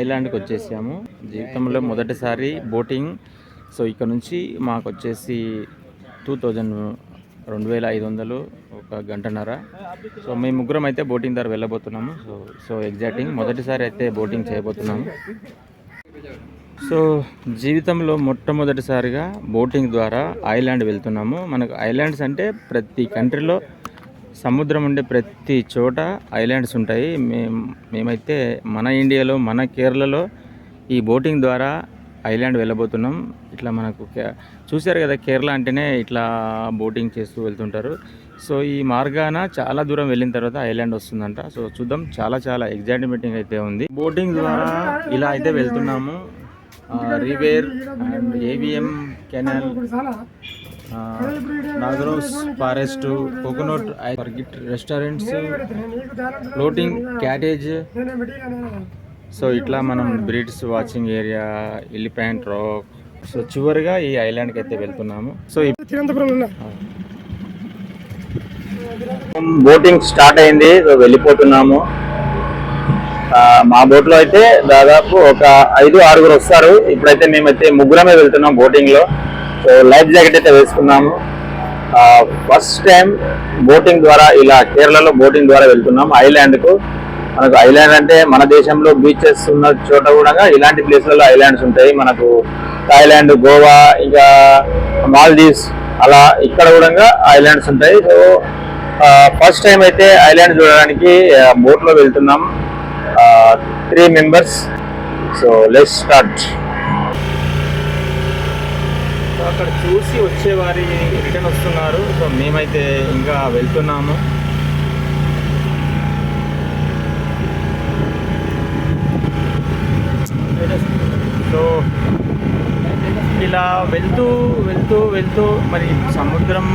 ఐలాండ్కి వచ్చేసాము జీవితంలో మొదటిసారి బోటింగ్. సో ఇక్కడ నుంచి మాకు వచ్చేసి టూ థౌజండ్ రెండు వేల ఐదు వందలు ఒక గంటన్నర. సో మేము ముగ్గురం అయితే బోటింగ్ ద్వారా వెళ్ళబోతున్నాము. సో సో ఎగ్జాక్టింగ్ మొదటిసారి అయితే బోటింగ్ చేయబోతున్నాము. సో జీవితంలో మొట్టమొదటిసారిగా బోటింగ్ ద్వారా ఐలాండ్ వెళ్తున్నాము. మనకు ఐలాండ్స్ అంటే ప్రతి కంట్రీలో సముద్రం ఉండే ప్రతి చోట ఐలాండ్స్ ఉంటాయి. మేము మేమైతే మన ఇండియాలో మన కేరళలో ఈ బోటింగ్ ద్వారా ఐలాండ్ వెళ్ళబోతున్నాం. ఇట్లా మనకు కే- చూశారు కదా కేరళ అంటేనే ఇట్లా బోటింగ్ చేస్తూ వెళ్తుంటారు. సో ఈ మార్గాన చాలా దూరం వెళ్ళిన తర్వాత ఐలాండ్ వస్తుందంట. సో చూద్దాం చాలా చాలా ఎగ్జైట్మెంటింగ్ అయితే ఉంది. బోటింగ్ ద్వారా ఇలా అయితే వెళ్తున్నాము. రివేర్ అండ్ ఏవిఎం కెనాల్ నాగరోస్ ఫారెస్ట్ కోకోనట్ ఫర్గిట్ రెస్టారెంట్స్ ఫ్లోటింగ్ క్యాటేజ్ సో ఇట్లా మనం birds watching area elephant rock so చివరిగా ఈ ఐలాండ్కి అయితే వెళ్తున్నాము. సో బోటింగ్ స్టార్ట్ అయింది. సో వెళ్ళిపోతున్నాము. మా బోట్లో అయితే దాదాపు ఒక ఐదు ఆరుగురు వస్తారు. ఇప్పుడైతే మేమైతే ముగ్గురమే వెళ్తున్నాం బోటింగ్లో. సో లైఫ్ జాకెట్ అయితే వేసుకున్నాము. ఫస్ట్ టైం బోటింగ్ ద్వారా ఇలా కేరళలో బోటింగ్ ద్వారా వెళ్తున్నాం ఐలాండ్కు మనకు ఐలాండ్ అంటే మన దేశంలో బీచెస్ ఉన్న చోట కూడా ఇలాంటి ప్లేస్లలో ఐలాండ్స్ ఉంటాయి. మనకు థాయిలాండ్ గోవా ఇంకా మాల్దీవ్స్ అలా ఇక్కడ కూడా ఐలాండ్స్ ఉంటాయి. సో ఫస్ట్ టైం అయితే ఐలాండ్ చూడడానికి బోట్లో వెళ్తున్నాం three members so let's start అక్కడ చూసి వచ్చేవారి రిటర్న్ వస్తున్నారు. సో మేమైతే ఇంకా వెళ్తున్నాము. సో ఇలా వెళ్తూ వెళ్తూ వెళ్తూ మరి సముద్రం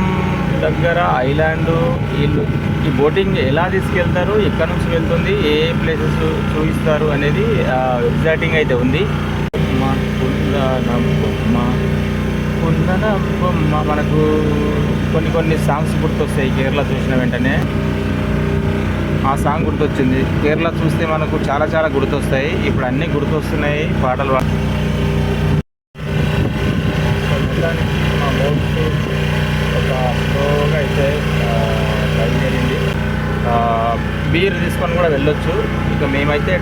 దగ్గర ఐలాండ్ వీళ్ళు ఈ బోటింగ్ ఎలా తీసుకెళ్తారు ఎక్కడి నుంచి వెళ్తుంది ఏ ప్లేసెస్ చూపిస్తారు అనేది ఎగ్జాక్టింగ్ అయితే ఉంది. మా కుందనమ్మ అనుకుంటున్నా మనకు కొన్ని కొన్ని సాంగ్స్ గుర్తొస్తాయి. కేరళ చూసిన వెంటనే ఆ సాంగ్ గుర్తొచ్చింది. కేరళ చూస్తే మనకు చాలా చాలా గుర్తొస్తాయి. ఇప్పుడు అన్నీ గుర్తొస్తున్నాయి. పాటలు స్లోగా అయితే బయలుదేరింది బీర్ తీసుకొని కూడా వెళ్ళొచ్చు. ఇక మేమైతే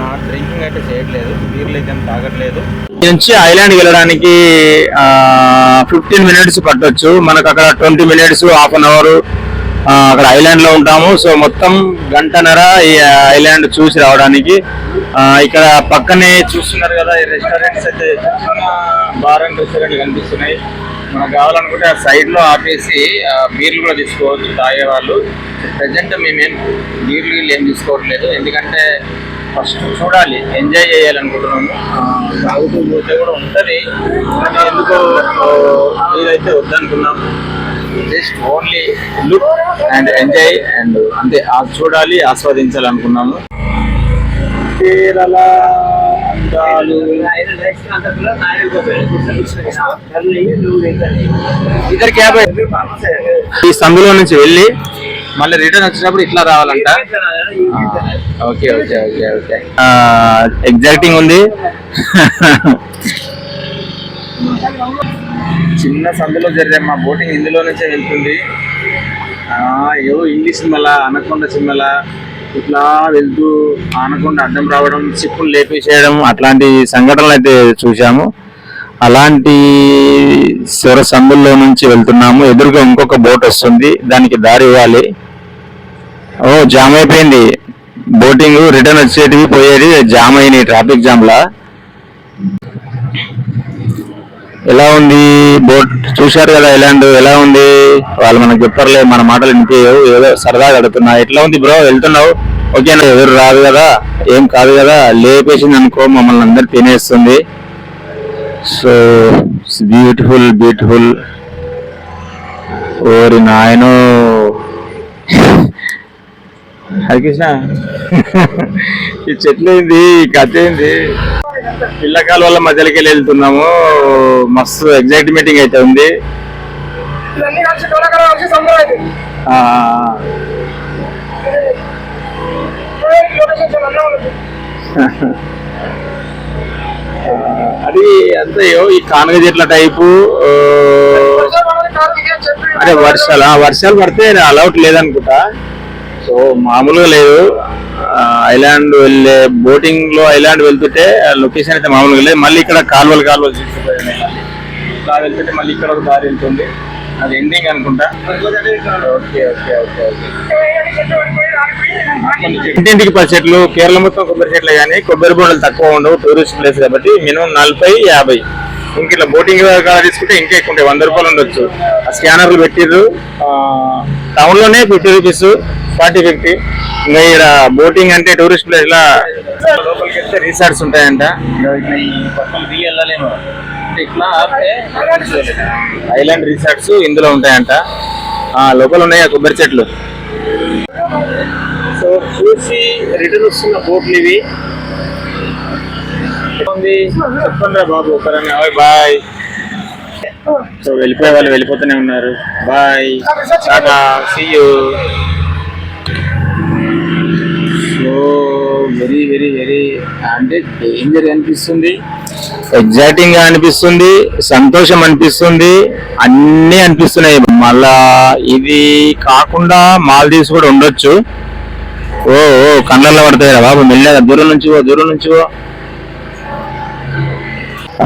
నా డ్రింకింగ్ అయితే చేయట్లేదు. బీర్లు అయితే ఏం తాగట్లేదు. నుంచి ఐలాండ్ వెళ్ళడానికి ఫిఫ్టీన్ మినిట్స్ పట్టొచ్చు. మనకు అక్కడ twenty minutes half an hour అక్కడ ఐలాండ్లో ఉంటాము. సో మొత్తం గంటన్నర ఈ ఐలాండ్ చూసి రావడానికి. ఇక్కడ పక్కనే చూస్తున్నారు కదా ఈ రెస్టారెంట్స్ అయితే బార్ అండ్ రెస్టారెంట్ కనిపిస్తున్నాయి. మనకు కావాలనుకుంటే ఆ సైడ్లో ఆపేసి బీర్లు కూడా తీసుకోవచ్చు తాగేవాళ్ళు ప్రజెంట్ మేమేం బీర్లు ఏం తీసుకోవట్లేదు. ఎందుకంటే ఫస్ట్ చూడాలి ఎంజాయ్ చేయాలనుకుంటున్నాము. తాగుతూ పోతే కూడా ఉంటది కానీ ఎందుకో ఇదైతే వద్దనుకున్నాం. Just only look and enjoy and అంతే ఆ చూడాలి ఆస్వాదించాలనుకున్నాము. కేరళ అందాలు. ఇద్దరు క్యాబ్ ఈ సందులో నుంచి వెళ్ళి మళ్ళీ రిటర్న్ వచ్చినప్పుడు ఇట్లా రావాలంట? Okay okay okay okay. Exciting ఉంది. చిన్న సందులో జరిగే మా బోటింగ్ ఇందులో నుంచే వెళ్తుంది. ఆ, ఏవో ఇంగ్లీష్ సినిమాల అనకొండ సినిమాల ఇట్లా వెళ్తూ ఆనకొండ అడ్డం రావడం చిప్పులు లేపేసేయడం అట్లాంటి సంఘటనలు అయితే చూసాము అలాంటి స్వర సందుల్లో నుంచి వెళ్తున్నాము. ఎదురుగా ఇంకొక బోట్ వస్తుంది. దానికి దారి ఇవ్వాలి. ఓ జామ్ అయిపోయింది. బోటింగ్ రిటర్న్ వచ్చేటివి పోయేది జామ్ అయినాయి ట్రాఫిక్ జామ్లా. ఎలా ఉంది బోట్? చూశారు కదా ఎలాంటి ఎలా ఉంది? వాళ్ళు మనకు చెప్పర్లే మన మాటలు వినిపోయావు ఏదో సరదాగా అడుగుతున్నా ఎట్లా ఉంది బ్రో? వెళ్తున్నావు? ఓకేనా? ఎవరు రాదు కదా? ఏం కాదు కదా? లేపేసింది అనుకో మమ్మల్ని అందరు తినేస్తుంది. సో బ్యూటిఫుల్ బ్యూటిఫుల్ ఓరి నాయనో హరికృష్ణ ఈ చెట్లు ఏంది? ఈ కథ ఏంది? పిల్లకాల వల్ల మధ్యలోకి వెళ్ళి వెళ్తున్నాము. మస్తు ఎగ్జైట్మెంటింగ్ అయితే ఉంది. ఆ, అది అంతే ఈ కానగ చెట్ల టైపు అరే వర్షాలు అదే వర్షాలు? వర్షాలు పడితే అలౌట్ లేదనుకుంటా. సో మామూలుగా లేదు. ఐలాండ్ వెళ్ళే బోటింగ్లో ఐలాండ్ వెళ్తుంటే లొకేషన్ అయితే మామూలుగా లేదు. మళ్ళీ ఇక్కడ కాలువలు కాలువలు తీసుకుపోయినాయి వెళ్తుంటే మళ్ళీ ఇక్కడ ఒక దారి వెళ్తుంది అది ఎండింగ్ అనుకుంటా? ఓకే ఓకే ఓకే ఇంటింటికి పది చెట్లు కేరళ మొత్తం కొబ్బరి చెట్లే కానీ కొబ్బరి బొండలు తక్కువ ఉండవు టూరిస్ట్ ప్లేస్ కాబట్టి మినిమం నలభై యాభై. ఇంక ఇట్లా బోటింగ్ తీసుకుంటే ఇంకా ఎక్కువ ఉంటాయి వంద రూపాయలు ఉండొచ్చు. ఆ స్కానర్లు పెట్టిర్రు టౌన్లోనే ఫిఫ్టీ రూపీస్ ఫార్టీ ఫిఫ్టీ ఇంకా ఇక్కడ బోటింగ్ అంటే టూరిస్ట్ ప్లేస్ లా లోపలికి వెళ్తే రిసార్ట్స్ ఉంటాయంట. ఐలాండ్ రిసార్ట్స్ ఇందులో ఉంటాయంట. ఆ, లోపల ఉన్నాయి కొబ్బరి చెట్లు? సో చూసి రిటర్న్ వస్తున్న బోట్లు ఇవి. చెప్పండి. బాబు బాయ్. సో వెళ్ళిపోయే వాళ్ళు వెళ్ళిపోతూనే ఉన్నారు. Bye. Tata see you so very very very అంటే డేంజర్ అనిపిస్తుంది. ఎగ్జైటింగ్గా అనిపిస్తుంది సంతోషం అనిపిస్తుంది అన్నీ అనిపిస్తున్నాయి. మళ్ళా ఇది కాకుండా మాల్దీవ్స్ కూడా ఉండొచ్చు. ఓ ఓ కళ్ళల్లో పడతాయి రా బాబు మెల్లగా దూరం నుంచి ఓ దూరం నుంచి ఓ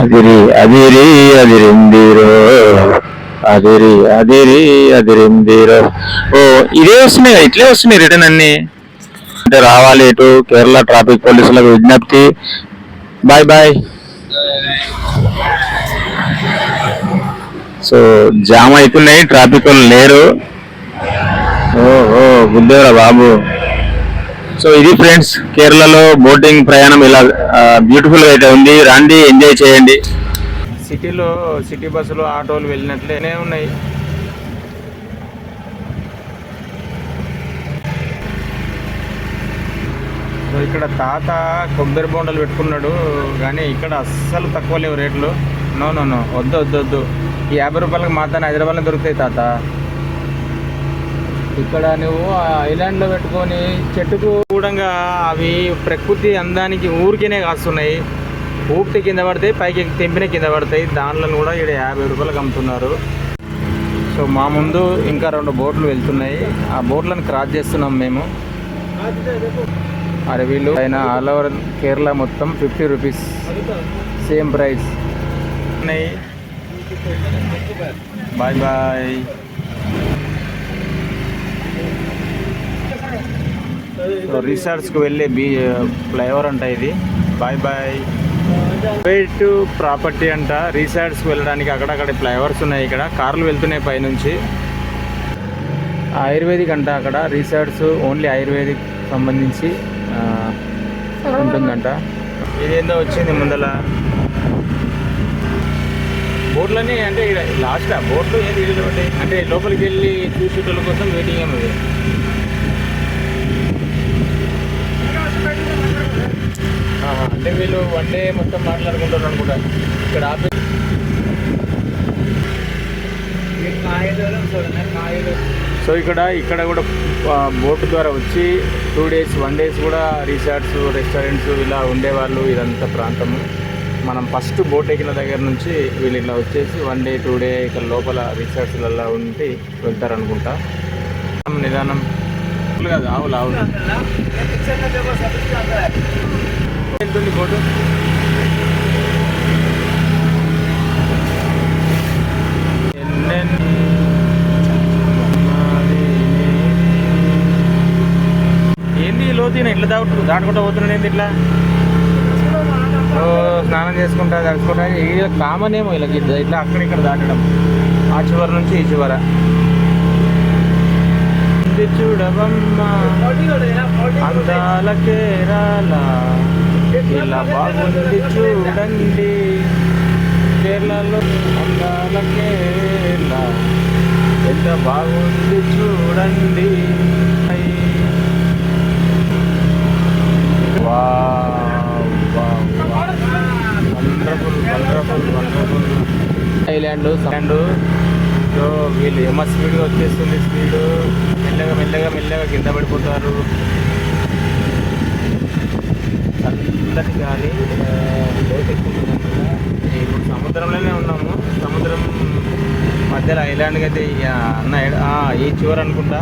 అదిరి అదిరి అదిరిందిరో అదిరి అదిరి అదిరిందిరో. ఓ ఇదే వస్తున్నాయి ఇట్లే వస్తున్నాయి రిటర్న్ అన్ని. అంటే రావాలి ఇటు కేరళ ట్రాఫిక్ పోలీసులకు విజ్ఞప్తి. Bye bye. సో జామ్ అవుతున్నాయి ట్రాఫిక్ వాళ్ళు లేరు. ఓ ఓ బాబు. సో ఇది ఫ్రెండ్స్ కేరళలో బోటింగ్ ప్రయాణం ఇలా బ్యూటిఫుల్గా అయితే ఉంది. రండి ఎంజాయ్ చేయండి. సిటీలో సిటీ బస్సులు ఆటోలు వెళ్ళినట్లేనే ఉన్నాయి. ఇక్కడ తాత కొబ్బరి బొండలు పెట్టుకున్నాడు కానీ ఇక్కడ అస్సలు తక్కువ లేవు రేట్లు. నో నో నో వద్దు వద్దు వద్దు. ఈ యాభై రూపాయలకు మాత్రం హైదరాబాద్లో దొరుకుతాయి తాత. ఇక్కడ నువ్వు ఆ ఐలాండ్లో పెట్టుకొని చెట్టుకు కూడా అవి ప్రకృతి అందానికి ఊరికేనే కాస్తున్నాయి. ఊపితే కింద పడతాయి పైకి తెంపిన కింద పడతాయి. దాంట్లో కూడా ఇక్కడ యాభై రూపాయలకు అమ్ముతున్నారు. సో మా ముందు ఇంకా రెండు బోట్లు వెళ్తున్నాయి. ఆ బోట్లను క్రాస్ చేస్తున్నాం మేము. అరవీలు ఆయన ఆల్ ఓవర్ కేరళ మొత్తం ఫిఫ్టీ రూపీస్. Same price. ఉన్నాయి. Bye bye. రిసార్ట్స్కి వెళ్ళే బీ ఫ్లైఓవర్ అంట ఇది. Bye bye. ప్రైవేట్ ప్రాపర్టీ అంట. రిసార్ట్స్కి వెళ్ళడానికి అక్కడక్కడ ఫ్లైఓవర్స్ ఉన్నాయి ఇక్కడ. కార్లు వెళ్తున్నాయి పైనుంచి. ఆయుర్వేదిక్ అంట అక్కడ. రిసార్ట్స్ ఓన్లీ ఆయుర్వేదిక్ సంబంధించి. ఉంటుందంట. ఇదేందో వచ్చింది ముందల. బోట్లన్నీ అంటే ఇక్కడ లాస్ట్ బోట్లు ఏది ఇల్లు ఉంటాయి అంటే లోపలికి వెళ్ళి చూసేటోళ్ళ కోసం వెయిటింగ్ ఏమి ఇది. అంటే వీళ్ళు వన్ డే మొత్తం మాట్లాడుకుంటారు అనుకుంటా. ఇక్కడ ఆపి సో ఇక్కడ ఇక్కడ కూడా బోట్ ద్వారా వచ్చి టూ డేస్ వన్ డేస్ కూడా రిసార్ట్స్ రెస్టారెంట్స్ ఇలా ఉండేవాళ్ళు ఇదంతా ప్రాంతము. మనం ఫస్ట్ బోట్ ఎక్కిన దగ్గర నుంచి వీళ్ళు ఇలా వచ్చేసి వన్ డే టూ డే ఇక్కడ లోపల రిసార్ట్స్లలో ఉండి వెళ్తారనుకుంటా. నిదానం. కాదు ఆవులు ఆవులు. వెళ్తుంది బోటు ఎన్నెన్ని ఏంది ఈ లోతీన ఇట్లా దాటు దాటుకుంటా పోతున్నాడు ఏంది ఇట్లా? ఓ స్నానం చేసుకుంటా తడుచుకుంటా. ఇది కామన్ ఏమో ఇలా ఇట్లా అక్కడ ఇక్కడ దాటడం. ఆ చివరి నుంచి ఈ చివర. చూడవమ్మా అందాల కేరళ ఇలా బాగుంది చూడండి. కేరళలో అందాల కేరళ ఎంత బాగుంది చూడండి. థైలాండ్ వండర్ఫుల్ ఐలాండ్ సో వీళ్ళు ఏమో స్పీడ్గా వచ్చేస్తుంది స్పీడ్. మెల్లగా మెల్లగా మెల్లగా కింద పడిపోతారు. చల్లటి గాలి ఇప్పుడు సముద్రంలోనే ఉన్నాము. సముద్రం మధ్యలో ఐలాండ్కి అయితే అన్న ఈ చివరి అనుకుంటా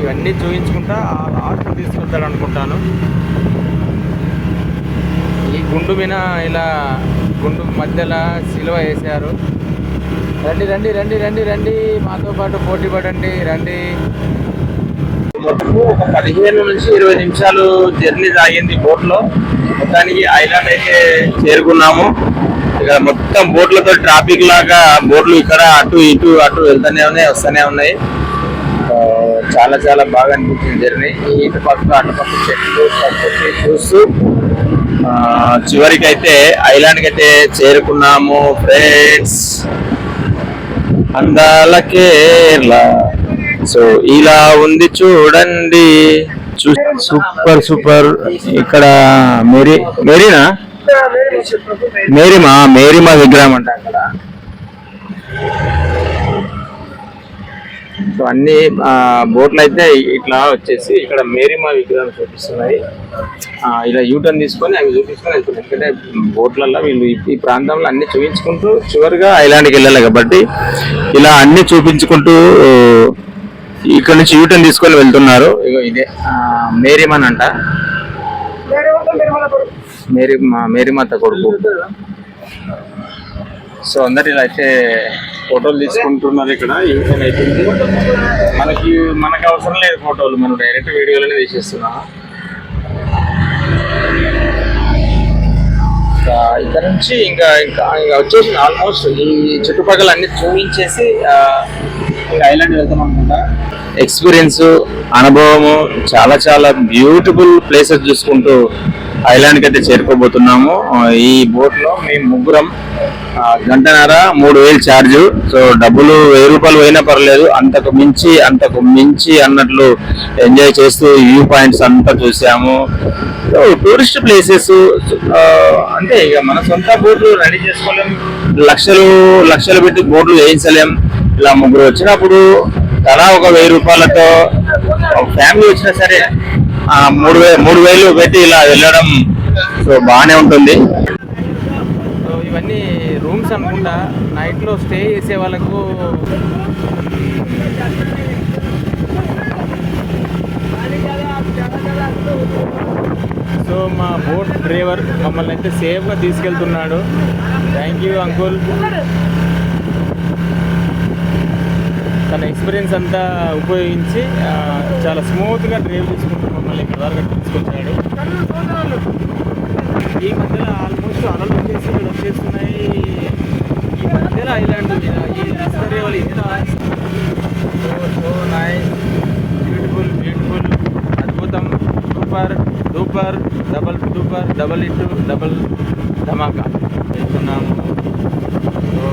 ఇవన్నీ చూపించుకుంటా ఆ లాస్ట్ తీసుకెళ్తాడు అనుకుంటాను. ఈ గుండు మీద ఇలా గుండు మధ్యలో సిలువ వేశారు. రండి రండి రండి రండి రండి. మాతో పాటు పోటీ పడండి రండి. ఒక పదిహేను నుంచి ఇరవై నిమిషాలు జర్నీ సాగింది బోట్లో. మొత్తానికి ఐలాండ్ అయితే చేరుకున్నాము. ఇక మొత్తం బోట్లతో ట్రాఫిక్ లాగా బోట్లు ఇక్కడ అటు ఇటు అటు వెళ్తూనే ఉన్నాయి వస్తూనే ఉన్నాయి. చాలా చాలా బాగా అనిపించింది జర్నీ. ఇటు పక్క అటు పక్క చెట్లు ప్రకృతి చూస్తూ చివరికైతే ఐలాండ్కి అయితే చేరుకున్నాము ఫ్రెండ్స్. అందాల కేరళ. సో ఇలా ఉంది చూడండి. చూ- సూపర్ సూపర్. ఇక్కడ మేరీ మేరీనా? మేరీమా? మేరీమా విగ్రహం అంట అక్కడ. సో అన్ని బోట్లు అయితే ఇట్లా వచ్చేసి ఇక్కడ మేరీమా విగ్రహాలు చూపిస్తున్నాయి. ఇలా యూటర్న్ తీసుకొని అవి చూపించుకొని వెళ్తున్నాయి ఎందుకంటే బోట్లలో వీళ్ళు ఈ- ప్రాంతంలో అన్ని చూపించుకుంటూ చివరిగా ఐలాండ్కి వెళ్ళాలి కాబట్టి ఇలా అన్ని చూపించుకుంటూ ఇక్కడ నుంచి యూటర్న్ తీసుకొని వెళ్తున్నారు. ఇగో ఇదే మేరీమాన్ మేరీమన్ అంట. మేరీ మా మేరీమాత కొడుకు. సో అందరు ఇలా అయితే ఫోటోలు తీసుకుంటున్నారు ఇక్కడ ఈవెన్ అయిపోయింది? మనకి మనకు అవసరం లేదు ఫోటోలు మనం డైరెక్ట్ వీడియోలోనే తీసేస్తున్నాం. ఇంకా ఇక్కడ నుంచి ఇంకా ఇంకా ఇంకా వచ్చేసి ఆల్మోస్ట్ ఈ చుట్టుపక్కల అన్ని చూపించేసి ఇంకా ఐలాండ్ వెళ్తాం అనుకుంటా ఎక్స్పీరియన్స్ అనుభవము చాలా చాలా బ్యూటిఫుల్ ప్లేసెస్ చూసుకుంటూ ఐలాండ్కి అయితే చేరుకోబోతున్నాము. ఈ బోట్లో మేము ముగ్గురం గంటన్నర మూడు వేలు ఛార్జ్. సో డబ్బులు వెయ్యి రూపాయలు పోయినా పర్లేదు. అంతకు మించి అంతకు మించి అన్నట్లు ఎంజాయ్ చేస్తూ వ్యూ పాయింట్స్ అంతా చూసాము. సో టూరిస్ట్ ప్లేసెస్ అంటే ఇక మన సొంత బోట్లు రెడీ చేసుకోలేం. లక్షలు లక్షలు పెట్టి బోట్లు వేయించలేం. ఇలా ముగ్గురు వచ్చినప్పుడు తలా ఒక వెయ్యి రూపాయలతో ఫ్యామిలీ వచ్చినా సరే మూడు వే మూడు వేలు పెట్టి ఇలా వెళ్ళడం సో బాగానే ఉంటుంది. సో ఇవన్నీ రూమ్స్ అనుకుంటా. నైట్లో స్టే చేసే వాళ్ళకు సో మా బోట్ డ్రైవర్ మమ్మల్ని అయితే సేఫ్గా తీసుకెళ్తున్నాడు. Thank you uncle. తన ఎక్స్పీరియన్స్ అంతా ఉపయోగించి చాలా స్మూత్గా డ్రైవ్ చేసుకుంటాడు మమ్మల్ని ఇక్కడ తీసుకొచ్చాడు ఈ మధ్యలో ఆల్మోస్ట్ అలలు వచ్చేసి ఇక్కడ వచ్చేస్తున్నాయి. ఈ మధ్యలో ఐలాండ్ ఈ డిస్కవరీ వాళ్ళు ఇంత so so nice. Beautiful beautiful అద్భుతం. Super super double super double into double ధమాకా. వెళ్తున్నాము సో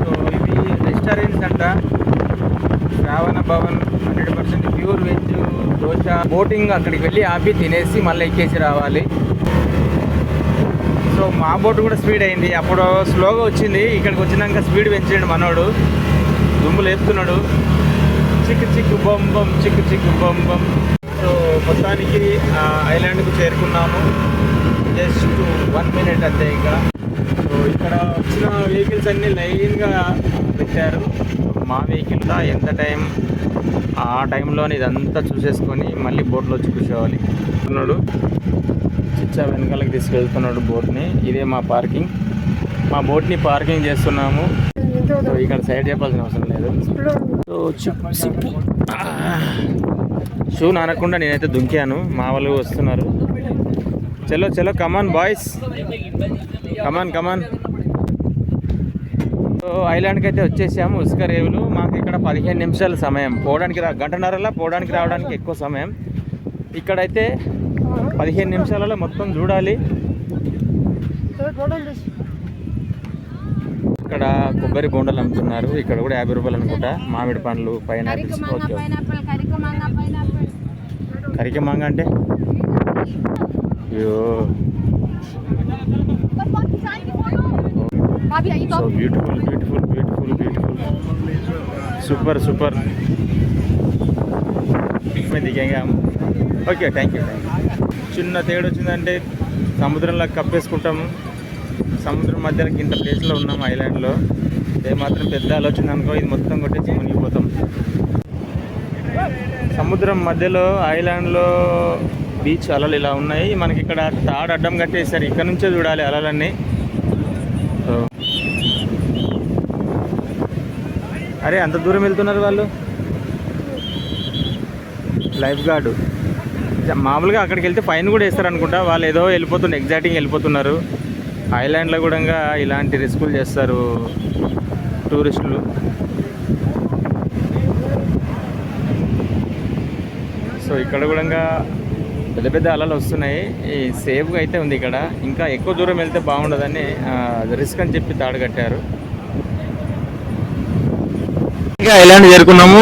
సో ఇవి రెస్టారెంట్స్ అంట. Shravana Bhavan hundred percent pure veg dosa boating అక్కడికి వెళ్ళి ఆపి తినేసి మళ్ళీ ఎక్కేసి రావాలి. సో మా బోట్ కూడా స్పీడ్ అయింది. అప్పుడు స్లోగా వచ్చింది. ఇక్కడికి వచ్చినాక స్పీడ్ పెంచాడు మనోడు. దుమ్ములు లేపుతున్నాడు చిక్కు చిక్కు బొమ్ బొమ్ చిక్కు చిక్కు బొమ్ బొమ్. సో మొత్తానికి ఐలాండ్కు చేరుకున్నాము. జస్ట్ వన్ మినిట్ అంతే ఇంకా. సో ఇక్కడ వచ్చిన వెహికల్స్ అన్ని లైన్గా పెట్టారు. మా వెహికల్ ఎంత టైం? ఆ టైంలోనే ఇదంతా చూసేసుకొని మళ్ళీ బోట్లో వచ్చి కూర్చోవాలి. ఉన్నాడు. చిచ్చా వెనకాలకి తీసుకెళ్తున్నాడు బోట్ని. ఇదే మా పార్కింగ్. మా బోట్ని పార్కింగ్ చేస్తున్నాము. సో ఇక్కడ సైడ్ చెప్పాల్సిన అవసరం లేదు. సో చిప్ షూ నానకుండా నేనైతే దుంకాను. మా వాళ్ళు వస్తున్నారు. చలో చలో come on boys come on come on so ఐలాండ్కి అయితే వచ్చేసాము ఉసుక రేవులు. మాకు ఇక్కడ పదిహేను నిమిషాల సమయం. పోవడానికి రా గంటన్నరలా పోవడానికి రావడానికి ఎక్కువ సమయం. ఇక్కడైతే పదిహేను నిమిషాలలో మొత్తం చూడాలి. ఇక్కడ కొబ్బరి బొండలు అమ్ముతున్నారు. ఇక్కడ కూడా యాభై రూపాయలు అనుకుంటా. మామిడి పండ్లు పైన కరికమాంగ అంటే? అయ్యో. So beautiful beautiful beautiful beautiful super super pic మీద ఓకే థ్యాంక్ యూ చిన్న తేడా వచ్చిందంటే సముద్రంలో కప్పేసుకుంటాము. సముద్రం మధ్యలో ఇంత ప్లేస్లో ఉన్నాం ఐలాండ్లో ఇదే మాత్రం పెద్ద ఆలోచన అనుకో ఇది మొత్తం కొట్టేసి మునిగిపోతాం సముద్రం మధ్యలో ఐలాండ్లో బీచ్ అలలు ఇలా ఉన్నాయి. మనకి ఇక్కడ తాడు అడ్డం కట్టేసారు ఇక్కడ నుంచే చూడాలి అలలన్నీ. అరే అంత దూరం వెళ్తున్నారు వాళ్ళు? లైఫ్ గార్డు మామూలుగా అక్కడికి వెళ్తే ఫైన్ కూడా వేస్తారు అనుకుంటా వాళ్ళు ఏదో వెళ్ళిపోతున్నారు ఎగ్జాక్ట్గా వెళ్ళిపోతున్నారు. ఐలాండ్లో కూడా ఇలాంటి రిస్కులు చేస్తారు టూరిస్టులు. సో ఇక్కడ కూడా పెద్ద పెద్ద అలలు వస్తున్నాయి. ఈ సేఫ్గా అయితే ఉంది ఇక్కడ. ఇంకా ఎక్కువ దూరం వెళ్తే బాగుండదని రిస్క్ అని చెప్పి తాడు కట్టారు. ఐలాండ్ చేరుకున్నాము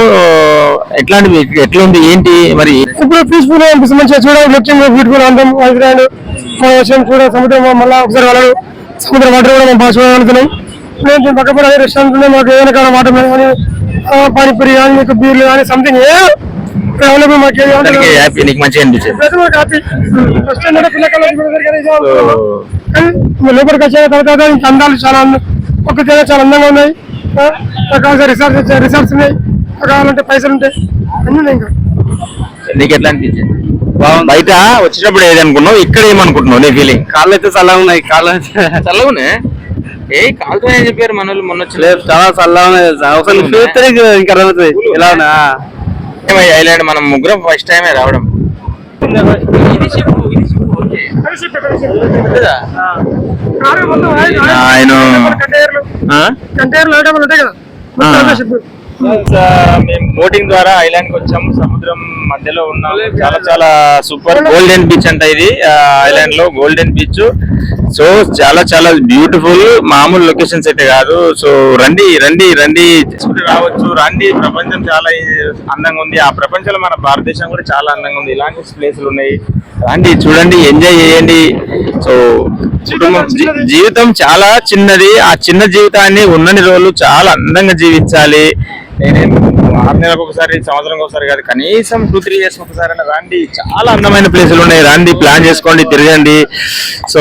ఎట్లాంటి ఎట్లా ఉంది ఏంటి మరి? ఇప్పుడు పీస్ఫుల్ అనిపిస్తుంది. మంచిగా చూడాలి ముఖ్యంగా బ్యూటిఫుల్ అందం మన విషయం కూడా సముద్రం మళ్ళీ ఒకసారి వెళ్ళడం సముద్ర వాటర్ కూడా మనం బాగా చూడగలుగుతున్నాం నేను పక్క పక్క రెస్టారెంట్ మాకు ఏదైనా కాడ వాటర్ కానీ పానీపూరి కానీ మీకు బీర్లు కానీ సంథింగ్ ఏ లోపలికి వచ్చిన తర్వాత అందాలు చాలా అంద- ఒక తీర చాలా అందంగా ఉన్నాయి. కావాల్సిన రిసార్ట్స్ రిసార్ట్స్ ఉన్నాయి. కావాలంటే పైసలు ఉంటాయి అన్నీ ఉన్నాయి ఇంకా. నీకు ఎట్లా అనిపించింది? బయట వచ్చినప్పుడు ఏది అనుకున్నావు? ఇక్కడ ఏమనుకుంటున్నావు? నీ ఫీలింగ్ కాళ్ళు అయితే చల్లగా ఉన్నాయి? కాళ్ళు చల్లవునే ఏ కాలుతో ఏం చెప్పారు మన వాళ్ళు మొన్న లేదు చాలా చల్లగా ఉన్నాయి. అసలు చూస్తే ఇంకా అర్థమవుతుంది ఎలా ఉన్నా? ఏమయ్య, ఐలాండ్ మనం ముగ్గురం ఫస్ట్ టైమే రావడం? ఆయన- ఉంటాయి కదా. మేము బోటింగ్ ద్వారా ఐలాండ్కి వచ్చాము. సముద్రం మధ్యలో ఉన్నాము. చాలా చాలా సూపర్. గోల్డెన్ బీచ్ అంట ఇది. ఆ, ఐలాండ్లో గోల్డెన్ బీచ్ సో చాలా చాలా బ్యూటిఫుల్ మామూలు లొకేషన్స్ అయితే కాదు. సో రండి రండి రండి. చూసుకుంటూ రావచ్చు. రండి. ప్రపంచం చాలా అందంగా ఉంది. ఆ ప్రపంచంలో మన భారతదేశం కూడా చాలా అందంగా ఉంది. ఇలాంటి ప్లేసులు ఉన్నాయి. రండి చూడండి ఎంజాయ్ చేయండి. సో కుటుంబం జీవితం చాలా చిన్నది. ఆ చిన్న జీవితాన్ని ఉన్నన్ని రోజులు చాలా అందంగా జీవించాలి. నేనేం ఆరు నెలలకు ఒకసారి సంవత్సరం ఒకసారి కాదు కనీసం టూ త్రీ ఇయర్స్ ఒకసారి రండి. చాలా అందమైన ప్లేసులు ఉన్నాయి. రండి ప్లాన్ చేసుకోండి తిరగండి. సో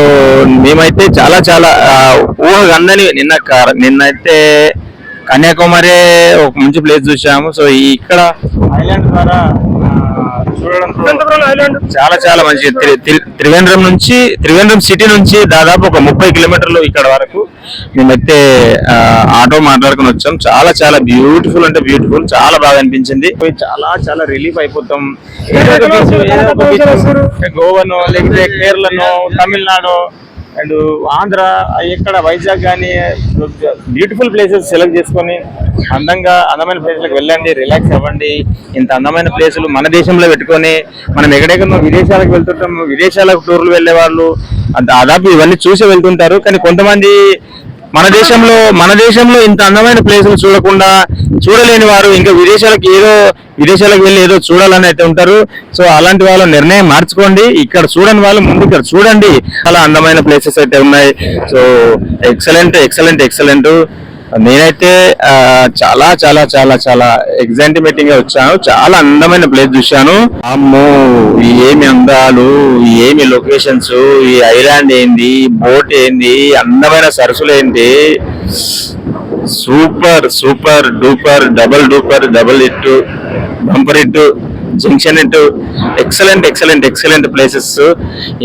మేమైతే చాలా చాలా ఆ, ఊహకు అందని నిన్న నిన్నైతే కన్యాకుమారి ఒక మంచి ప్లేస్ చూసాము. సో ఇక్కడ ఐలాండ్ ద్వారా చాలా చాలా మంచి. త్రి- త్రి- త్రివేంద్రం నుంచి త్రివేంద్రం సిటీ నుంచి దాదాపు ఒక ముప్పై కిలోమీటర్లు ఇక్కడ వరకు మేమైతే ఆటో మాట్లాడుకుని వచ్చాం. చాలా చాలా బ్యూటిఫుల్ అంటే బ్యూటిఫుల్ చాలా బాగా అనిపించింది. చాలా చాలా రిలీఫ్ అయిపోతాం. గోవానో లేకపోతే కేరళనో తమిళనాడు అండ్ ఆంధ్ర ఎక్కడ వైజాగ్ కానీ బ్యూటిఫుల్ ప్లేసెస్ సెలెక్ట్ చేసుకొని అందంగా అందమైన ప్లేసులకు వెళ్ళండి రిలాక్స్ అవ్వండి. ఇంత అందమైన ప్లేసులు మన దేశంలో పెట్టుకొని మనం ఎక్కడెక్కడో విదేశాలకు వెళ్తుంటాము విదేశాలకు టూర్లు వెళ్ళే వాళ్ళు దాదాపు ఇవన్నీ చూసి వెళ్తుంటారు. కానీ కొంతమంది మన దేశంలో మన దేశంలో ఇంత అందమైన ప్లేసులు చూడకుండా చూడలేని వారు ఇంకా విదేశాలకు ఏదో విదేశాలకు వెళ్ళి ఏదో చూడాలని అయితే ఉంటారు. సో అలాంటి వాళ్ళ నిర్ణయం మార్చుకోండి. ఇక్కడ చూడని వాళ్ళు ముందు ఇక్కడ చూడండి. చాలా అందమైన ప్లేసెస్ అయితే ఉన్నాయి. సో ఎక్సలెంట్ ఎక్సలెంట్ ఎక్సలెంట్ నేనైతే చాలా చాలా చాలా చాలా ఎగ్జైటిమేటింగ్గా వచ్చాను. చాలా అందమైన ప్లేస్ చూశాను. అమ్మో ఏమి అందాలు ఏమి లొకేషన్స్ ఈ ఐలాండ్ ఏంది బోట్ ఏంది అందమైన సరస్సులు ఏంటి. Super super duper double duper double ఇట్టు బంపర్ హిట్ జంక్షన్ ఇటు ఎక్సలెంట్ ఎక్సలెంట్ ఎక్సలెంట్ ప్లేసెస్.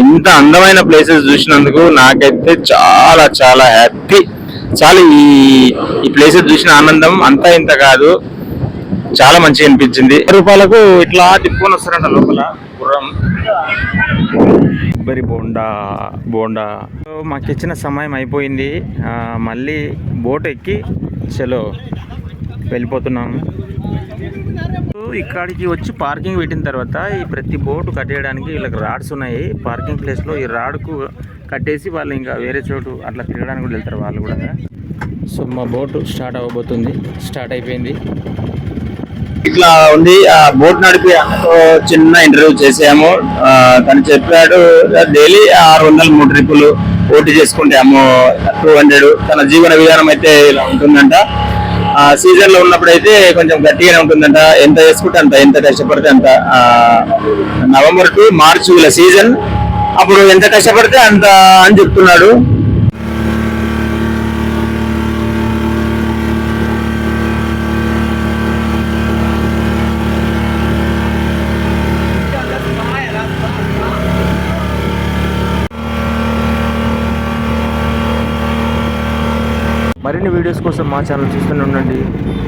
ఇంత అందమైన ప్లేసెస్ చూసినందుకు నాకైతే చాలా చాలా హ్యాపీ. చాలా ఈ ఈ ప్లేస్ చూసిన ఆనందం అంతా ఇంత కాదు. చాలా మంచిగా అనిపించింది. రూపాయలకు ఇట్లా తిప్పుకొని వస్తారంట లోపల గుర్రం. కొబ్బరి బోండా బోండా. మాకు ఇచ్చిన సమయం అయిపోయింది. మళ్ళీ బోట్ ఎక్కి చలో. వెళ్ళిపోతున్నాము. సో ఇక్కడికి వచ్చి పార్కింగ్ పెట్టిన తర్వాత ఈ ప్రతి బోటు కట్టేయడానికి వీళ్ళకి రాడ్స్ ఉన్నాయి. పార్కింగ్ ప్లేస్లో ఈ రాడ్కు కట్టేసి వాళ్ళు ఇంకా వేరే చోటు అట్లా తిరగడానికి కూడా వెళ్తారు వాళ్ళు కూడా. సో మా బోటు స్టార్ట్ అవ్వబోతుంది. స్టార్ట్ అయిపోయింది. ఇట్లా ఉంది. ఆ బోట్ నడిపి అన్నతో చిన్న ఇంటర్వ్యూ చేసాము. తను చెప్పాడు డైలీ ఆరు వందల మూడు ట్రిప్పులు పోటీ చేసుకుంటే అమ్మో టూ హండ్రెడ్ తన జీవన విధానం అయితే ఇలా ఉంటుందంట. సీజన్లో ఉన్నప్పుడు అయితే కొంచెం గట్టిగానే ఉంటుందంట. ఎంత వేసుకుంటే అంత ఎంత కష్టపడితే అంత నవంబర్ టు మార్చ్ సీజన్ అప్పుడు ఎంత కష్టపడితే అంత అని చెప్తున్నాడు. మరిన్ని వీడియోస్ కోసం మా ఛానల్ చూస్తూనే ఉండండి.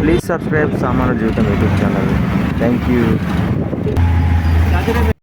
ప్లీజ్ సబ్స్క్రైబ్ సామాన్య జీవితం యూట్యూబ్ ఛానల్. Thank you